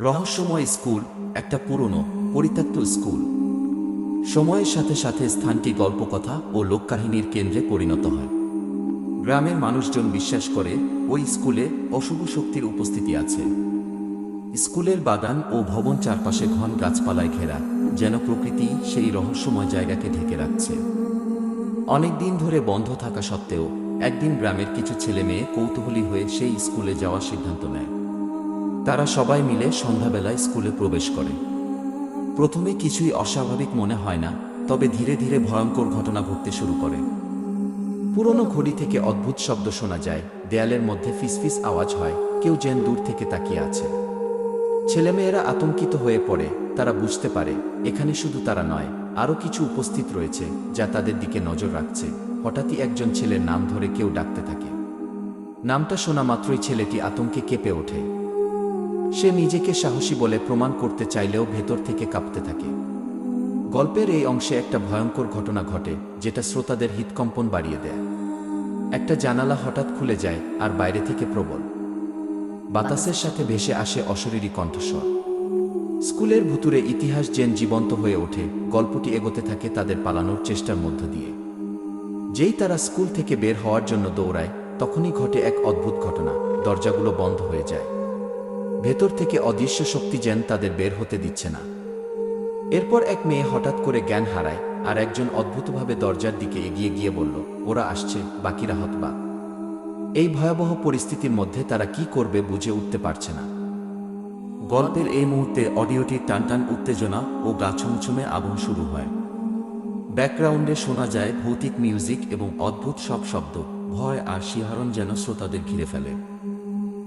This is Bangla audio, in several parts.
রহস্যময় স্কুল, একটা পুরনো, পরিত্যক্ত স্কুল। সময়ের সাথে সাথে স্থানটি গল্পকথা ও লোককাহিনীর কেন্দ্রে পরিণত হয়। গ্রামের মানুষজন বিশ্বাস করে, ওই স্কুলে অশুভ শক্তির উপস্থিতি আছে। স্কুলের বাগান ও ভবন চারপাশে ঘন গাছপালায় ঘেরা, যেন প্রকৃতি সেই রহস্যময় জায়গাকে ঢেকে রাখছে। অনেক দিন ধরে বন্ধ থাকা সত্ত্বেও, একদিন গ্রামের কিছু ছেলে মেয়ে কৌতূহলী হয়ে সেই স্কুলে যাওয়ার সিদ্ধান্ত নেয়। তারা সবাই মিলে সন্ধ্যাবেলায় স্কুলে প্রবেশ করে। প্রথমে কিছুই অস্বাভাবিক মনে হয় না, তবে ধীরে ধীরে ভয়ঙ্কর ঘটনা ঘটতে শুরু করে। পুরনো ঘড়ি থেকে অদ্ভুত শব্দ শোনা যায়, দেয়ালের মধ্যে ফিসফিস আওয়াজ হয়, কেউ যেন দূর থেকে তাকিয়ে আছে। ছেলেমেয়েরা আতঙ্কিত হয়ে পড়ে, তারা বুঝতে পারে, এখানে শুধু তারা নয়, আরও কিছু উপস্থিত রয়েছে, যা তাদের দিকে নজর রাখছে। হঠাৎই একজন ছেলের নাম ধরে কেউ ডাকতে থাকে। নামটা শোনা মাত্রই ছেলেটি আতঙ্কে কেঁপে ওঠে। সে নিজেকে সাহসী বলে প্রমাণ করতে চাইলেও ভেতর থেকে কাঁপতে থাকে। গল্পের এই অংশে একটা ভয়ঙ্কর ঘটনা ঘটে, যেটা শ্রোতাদের হৃৎকম্পন বাড়িয়ে দেয়। একটা জানালা হঠাৎ খুলে যায় আর বাইরে থেকে প্রবল। বাতাসের সাথে ভেসে আসে অশরীরী কণ্ঠস্বর। স্কুলের ভুতুরে ইতিহাস যেন জীবন্ত হয়ে ওঠে, গল্পটি এগোতে থাকে তাদের পালানোর চেষ্টার মধ্য দিয়ে। যেই তারা স্কুল থেকে বের হওয়ার জন্য দৌড়ায়, তখনই ঘটে এক অদ্ভুত ঘটনা, দরজাগুলো বন্ধ হয়ে যায়। ভেতর থেকে অদৃশ্য শক্তি যেন তাদের বের হতে দিচ্ছে না। এরপর এক মেয়ে হঠাৎ করে জ্ঞান হারায় আর একজন অদ্ভুতভাবে দরজার দিকে এগিয়ে গিয়ে বলল, ওরা আসছে, বাকিরা হতবা এই ভয়াবহ পরিস্থিতির মধ্যে তারা কি করবে বুঝে উঠতে পারছে না। গল্পের এই মুহূর্তে অডিওটির টানটান উত্তেজনা ও গা ছমছমে আগুন শুরু হয়। ব্যাকগ্রাউন্ডে শোনা যায় ভৌতিক মিউজিক এবং অদ্ভুত সব শব্দ, ভয় আর শিহরণ যেন শ্রোতাদের ঘিরে ফেলে।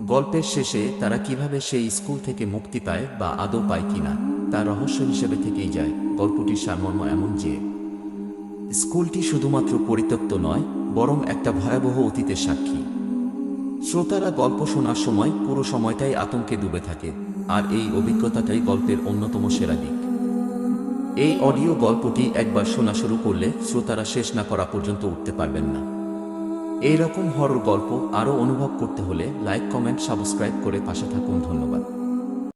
গল্পের শেষে তারা কীভাবে সেই স্কুল থেকে মুক্তি পায় বা আদৌ পায় কিনা, তা রহস্য হিসেবে থেকেই যায়। গল্পটির সারমর্ম এমন যে, স্কুলটি শুধুমাত্র পরিত্যক্ত নয়, বরং একটা ভয়াবহ অতীতের সাক্ষী। শ্রোতারা গল্প শোনার সময় পুরো সময়টাই আতঙ্কে ডুবে থাকে, আর এই অভিজ্ঞতাটাই গল্পের অন্যতম সেরা দিক। এই অডিও গল্পটি একবার শোনা শুরু করলে শ্রোতারা শেষ না করা পর্যন্ত উঠতে পারবেন না। এই রকম হরর গল্প আরও অনুভব করতে হলে লাইক কমেন্ট সাবস্ক্রাইব করে পাশে থাকুন। ধন্যবাদ।